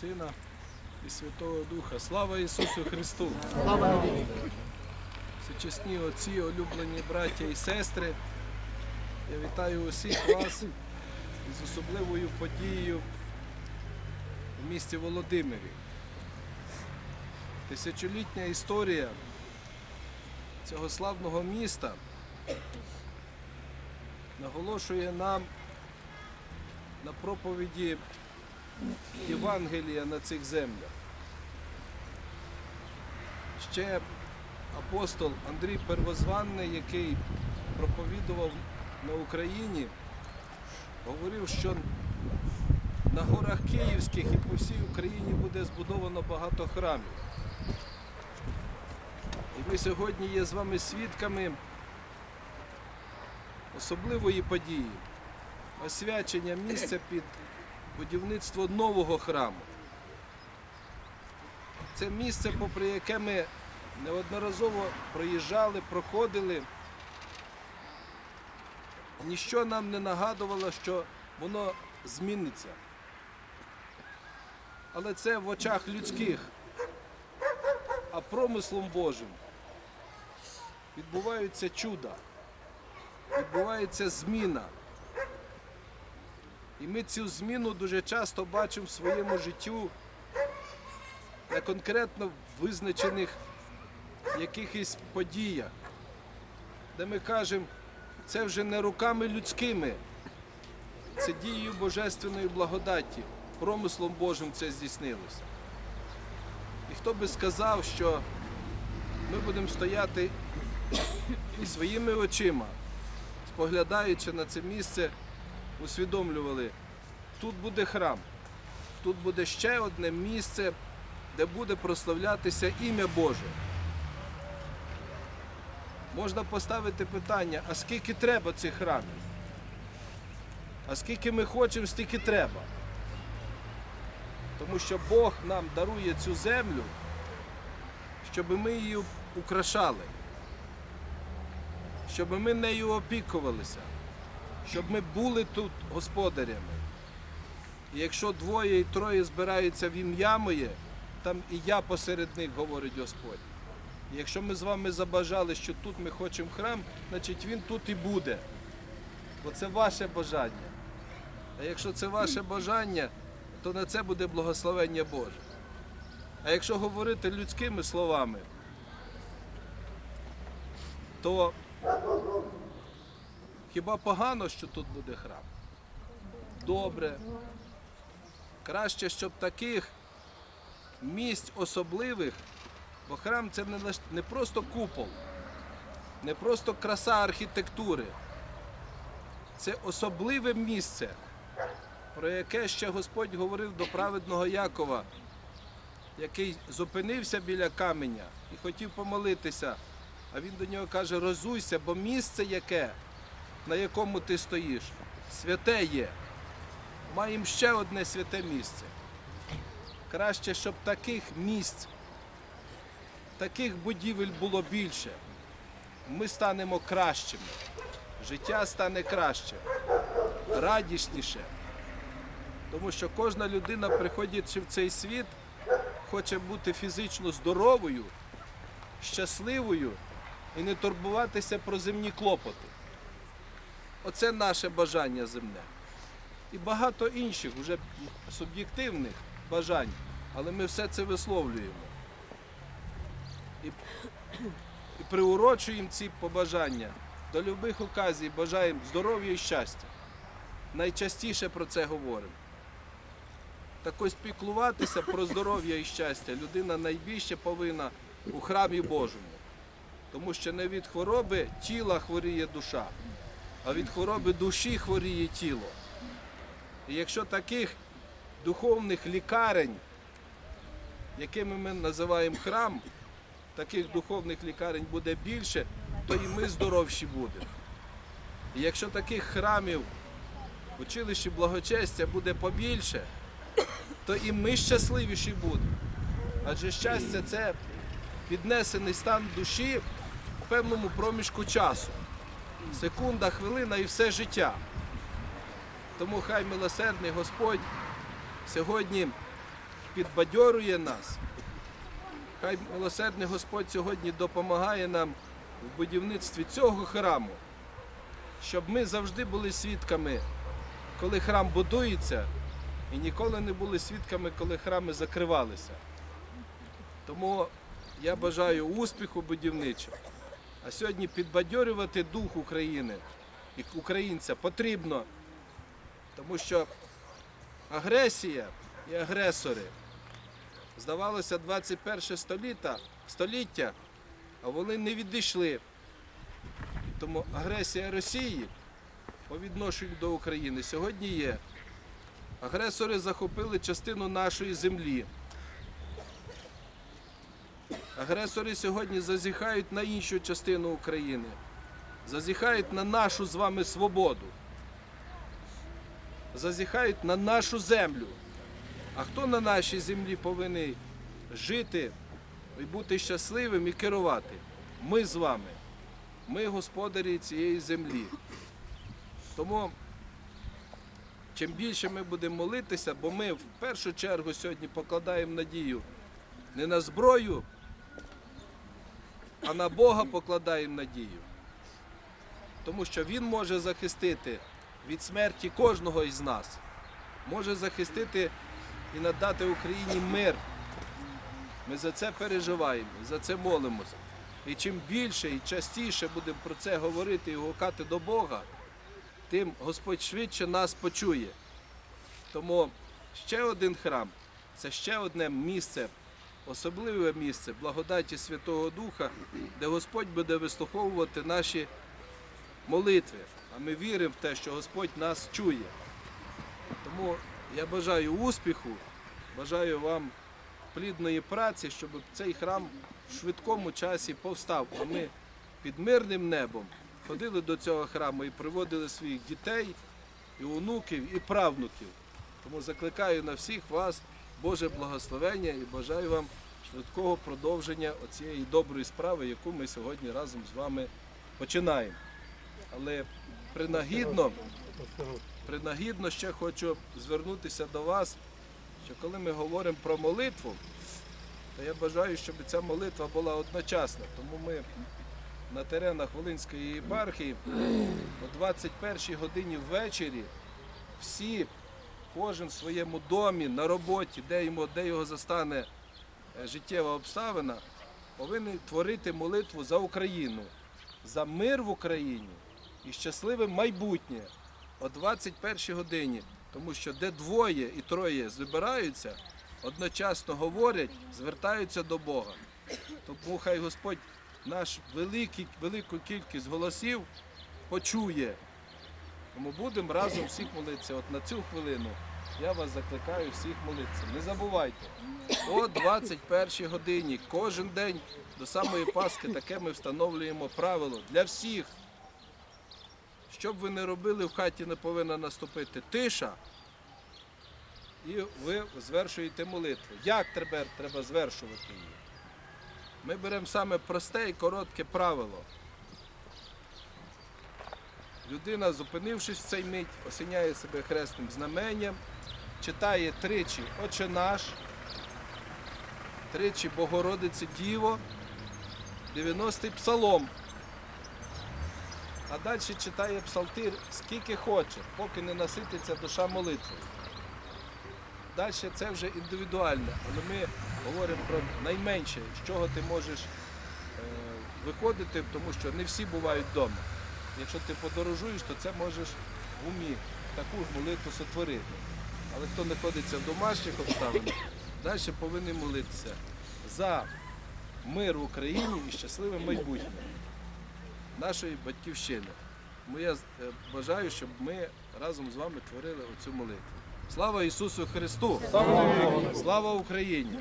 Сина і Святого Духа. Слава Ісусу Христу! Всечесні отці, улюблені браття і сестри. Я вітаю усіх вас із особливою подією в місті Володимирі. Тисячолітня історія цього славного міста наголошує нам на проповіді Євангелія на цих землях. Ще апостол Андрій Первозванний, який проповідував на Україні, говорив, що на горах Київських і по всій Україні буде збудовано багато храмів. І ми сьогодні є з вами свідками особливої події освячення місця під будівництво нового храму. Це місце, попри яке ми неодноразово проїжджали, проходили. Ніщо нам не нагадувало, що воно зміниться. Але це в очах людських, а промислом Божим відбуваються чуда, відбувається зміна. І ми цю зміну дуже часто бачимо в своєму життю на конкретно визначених якихось подіях, де ми кажемо, це вже не руками людськими, це дією Божественної благодаті, промислом Божим це здійснилося. І хто би сказав, що ми будемо стояти і своїми очима, споглядаючи на це місце, усвідомлювали, тут буде храм, тут буде ще одне місце, де буде прославлятися ім'я Боже. Можна поставити питання, а скільки треба цих храмів? А скільки ми хочемо, стільки треба. Тому що Бог нам дарує цю землю, щоб ми її украшали, щоб ми нею опікувалися щоб ми були тут господарями. І якщо двоє і троє збираються в ім'я моє, там і я посеред них, говорить Господь. І якщо ми з вами забажали, що тут ми хочемо храм, значить він тут і буде. Бо це ваше бажання. А якщо це ваше бажання, то на це буде благословення Боже. А якщо говорити людськими словами, то Хіба погано, що тут буде храм? Добре. Краще, щоб таких місць особливих, бо храм це не, просто купол, не просто краса архітектури. Це особливе місце, про яке ще Господь говорив до праведного Якова, який зупинився біля каменя і хотів помолитися. А він до нього каже: розуйся, бо місце яке на якому ти стоїш, святе є. Маємо ще одне святе місце. Краще, щоб таких місць, таких будівель було більше. Ми станемо кращими. Життя стане краще, радісніше. Тому що кожна людина, приходячи в цей світ, хоче бути фізично здоровою, щасливою і не турбуватися про земні клопоти. Оце наше бажання земне. І багато інших, вже суб'єктивних бажань, але ми все це висловлюємо. І, і приурочуємо ці побажання до любих оказій, бажаємо здоров'я і щастя. Найчастіше про це говоримо. Так ось піклуватися про здоров'я і щастя людина найбільше повинна у храмі Божому. Тому що не від хвороби тіла хворіє душа а від хвороби душі хворіє тіло. І якщо таких духовних лікарень, якими ми називаємо храм, таких духовних лікарень буде більше, то і ми здоровші будемо. І якщо таких храмів в училищі благочестя буде побільше, то і ми щасливіші будемо. Адже щастя це піднесений стан душі в певному проміжку часу секунда, хвилина і все життя. Тому хай милосердний Господь сьогодні підбадьорює нас. Хай милосердний Господь сьогодні допомагає нам в будівництві цього храму, щоб ми завжди були свідками, коли храм будується, і ніколи не були свідками, коли храми закривалися. Тому я бажаю успіху будівничого. А сьогодні підбадьорювати дух України і українця потрібно, тому що агресія і агресори, здавалося, 21 століття, століття, а вони не відійшли. Тому агресія Росії по відношенню до України сьогодні є. Агресори захопили частину нашої землі. Агресори сьогодні зазіхають на іншу частину України, зазіхають на нашу з вами свободу, зазіхають на нашу землю. А хто на нашій землі повинен жити і бути щасливим і керувати? Ми з вами. Ми господарі цієї землі. Тому чим більше ми будемо молитися, бо ми в першу чергу сьогодні покладаємо надію не на зброю, а на Бога покладаємо надію. Тому що Він може захистити від смерті кожного із нас, може захистити і надати Україні мир. Ми за це переживаємо, за це молимося. І чим більше і частіше будемо про це говорити і гукати до Бога, тим Господь швидше нас почує. Тому ще один храм це ще одне місце, особливе місце благодаті Святого Духа, де Господь буде вислуховувати наші молитви. А ми віримо в те, що Господь нас чує. Тому я бажаю успіху, бажаю вам плідної праці, щоб цей храм в швидкому часі повстав. А ми під мирним небом ходили до цього храму і приводили своїх дітей, і онуків, і правнуків. Тому закликаю на всіх вас Боже благословення і бажаю вам швидкого продовження оцієї доброї справи, яку ми сьогодні разом з вами починаємо. Але принагідно, принагідно ще хочу звернутися до вас, що коли ми говоримо про молитву, то я бажаю, щоб ця молитва була одночасна. Тому ми на теренах Волинської єпархії о 21-й годині ввечері всі, кожен в своєму домі, на роботі, де йому, де його застане життєва обставина, повинні творити молитву за Україну, за мир в Україні і щасливе майбутнє о 21 годині. Тому що де двоє і троє збираються, одночасно говорять, звертаються до Бога. Тому хай Господь наш великий, велику кількість голосів почує. Тому будемо разом всіх молитися. От на цю хвилину я вас закликаю всіх молитися. Не забувайте, о 21 годині кожен день до самої Пасхи таке ми встановлюємо правило для всіх. Що б ви не робили, в хаті не повинна наступити тиша, і ви звершуєте молитву. Як тепер треба звершувати її? Ми беремо саме просте і коротке правило. Людина, зупинившись в цей мить, осіняє себе хресним знаменням, читає тричі Отче наш, тричі Богородице Діво, 90-й псалом. А далі читає псалтир скільки хоче, поки не насититься душа молитвою. Далі це вже індивідуально, але ми говоримо про найменше, з чого ти можеш е, виходити, тому що не всі бувають вдома. Якщо ти подорожуєш, то це можеш в умі таку ж молитву сотворити. Але хто знаходиться в домашніх обставинах, далі повинен молитися за мир в Україні і щасливе майбутнє нашої батьківщини. Тому я е, бажаю, щоб ми разом з вами творили оцю молитву. Слава Ісусу Христу! Слава Україні!